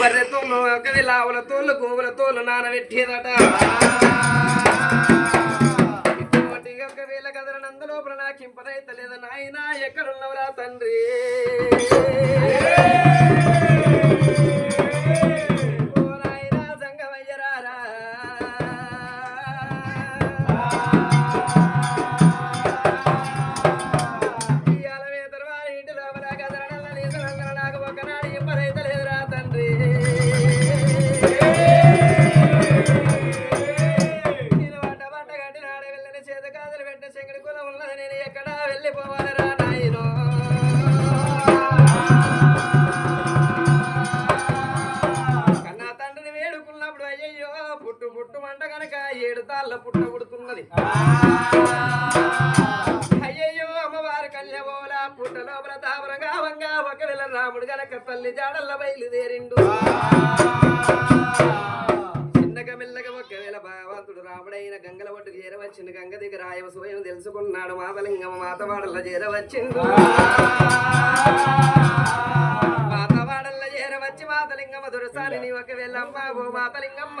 బర్రె తోలు ఒకవేళ ఆవుల తోలు గోవుల తోలు నానబెట్టేదట. ఒకవేళ కదల నందలోపల నాకింపనైతలేదు నాయన ఎక్కడున్నవరా తండ్రి? పుడుతున్నది అయ్యయ్యో అమ్మవారి కళ్యబోల పుట్ట లోపల తామరంగా వంగా ఒకవేళ రాముడు గనక తల్లి జాడల్ల బయలుదేరిండు. చిన్నగా మెల్లగా ఒకవేళ భగవంతుడు రాముడైన గంగల ఒడ్డు చేరవచ్చింది గంగ దగ్గర ఆయన సోయం తెలుసుకున్నాడు. మాతలింగం మాతవాడల్ల చేరవచ్చిండు. మాతవాడల్ల చేరవచ్చి మాతలింగమ్మ దురసాని. ఒకవేళ అమ్మ ఓ మాతలింగమ్మ.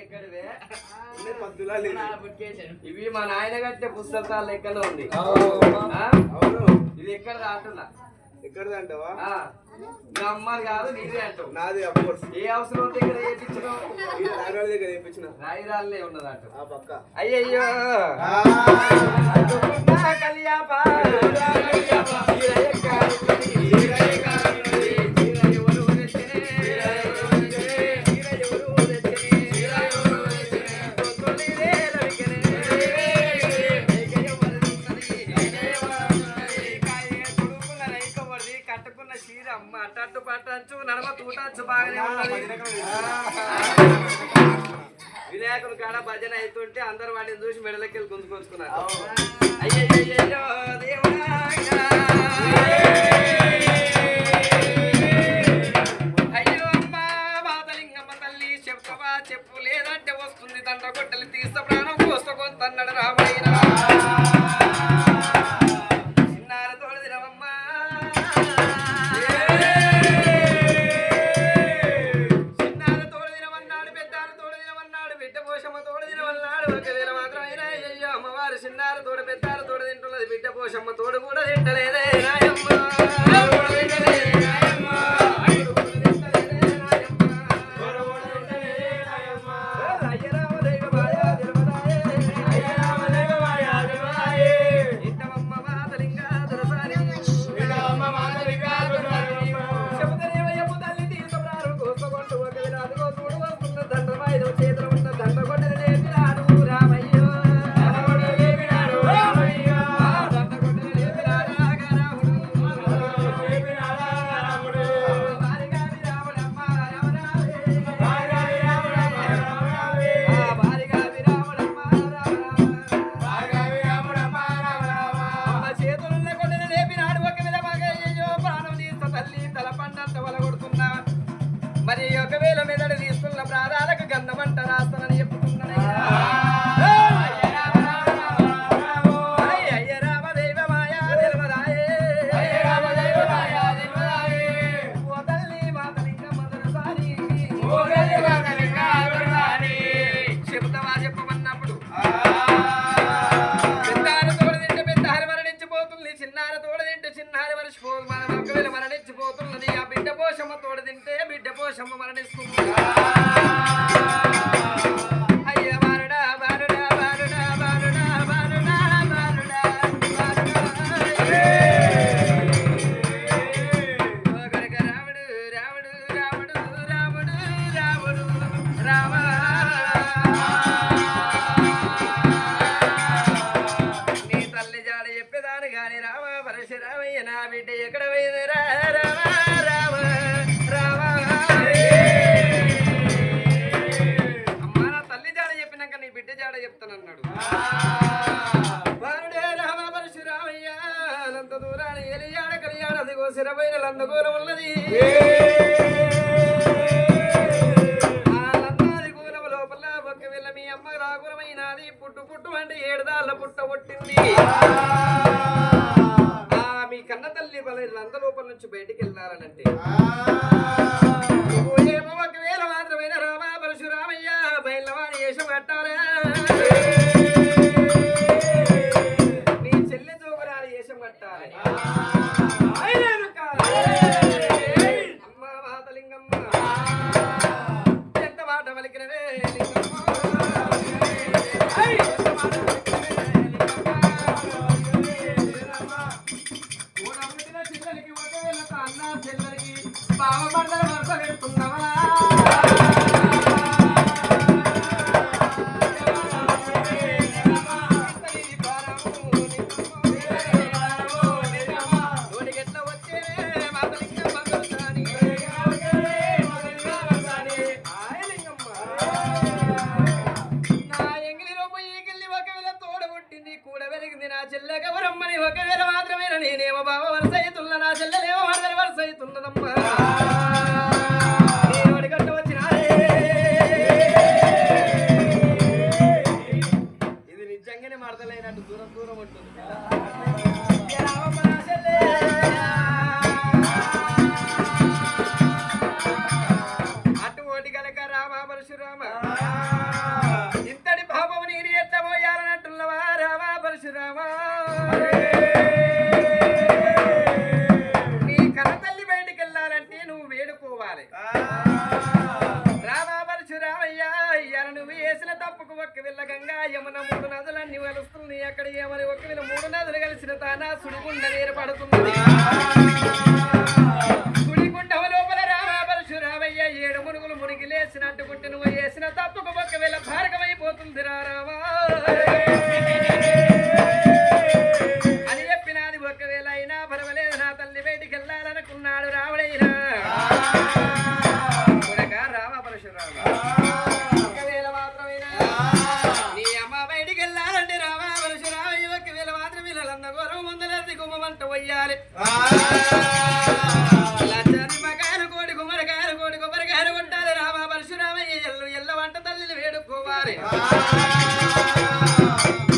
ఎక్కడివే? ఇవి మా నాయన కట్టే పుస్తకాల లెక్కన ఉంది? ఇది ఎక్కడ అంటున్నా ఎక్కడదంటావా ఆ. మీ అమ్మది కాదు నీదే అంటావు. నాది అఫ్కోర్స్ ఏ అవసరం ఉంటే ఇక్కడ వేయించినావు నాగరాజు దగ్గర వేయించిన రాయిరాలనే ఉన్నదంట. అయ్యయ్యో. కట్టుకున్న చీర అమ్మ అట్టట్టు పట్టచ్చు నడమ తూటచ్చు బాగానే ఉన్నది. వినాయకుని కాడ భజన అవుతుంటే అందరు వాటిని చూసి మెడలకి వెళ్ళి గుంజుకొచ్చుకున్నారు అయ్యయ్యయ్యో దేవుడా తింటున్నది తోడు కూడా తింటలేదే తోడ తింటే చిన్నారి పో మన ఒకవేళ మరణించిపోతున్నది ఆ బిడ్డ పోషమ్మ తోడ తింటే బిడ్డ పోషమ్మ మరణిస్తుంది. వేషం కట్టాలే. ఎవరమ్మని ఒకవేళ మాత్రమే నేనేమో బావ వరసయ్యతులు రావాలి. రామా పరశురామయ్యా నువ్వు వేసిన తప్పుకు ఒక్క విల్ల గంగా యమున మూడు నదులన్నీ వెలుస్తుంది అక్కడ ఏమని ఒక్క విల్ల మూడు నదులు కలిసిన తానా సుడిగుండ ఏర్పడుతుంది పరశురామా. ఒకవేళ మాత్రమేనా? అమ్మ బయటికి వెళ్ళాలంటే రామా పరశురామ ఒకవేళ మాత్రం వీళ్ళంద గౌరవం ముందలేసి గుమ్మంట వయ్యాలి. లచ్చనిమ్మకాయలు కోడి గుమ్మడికాయలు కోడి గుమ్మడికాయలు కొట్టాలి రామా పరశురామయ్య ఎల్లు ఎల్ల వంట తల్లిని వేడుకోవాలి.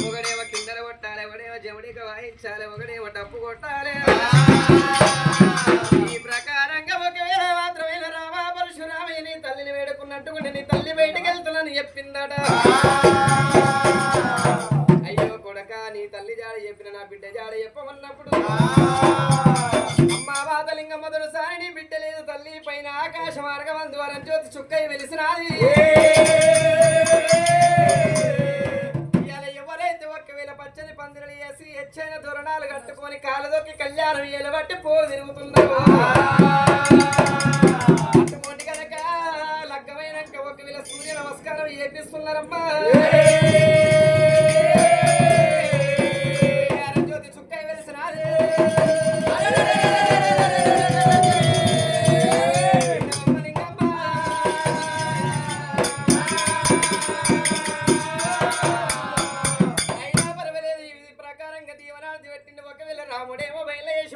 ఒకడేమో కిందర కొట్టాలి ఒకడేమో జమడిక వాయించాలి ఒకడేమో డప్పు కొట్టాలి. పచ్చని పందిరలు వేసి హెచ్చైన దూరణాలు కట్టుకొని కాలదొక్కి కళ్యాణం ఎలబట్టి పో తిరుగుతున్నా కనుక లగ్గమైనాక ఒక వీళ్ళ సూర్య నమస్కారం చేపిస్తున్నారమ్మా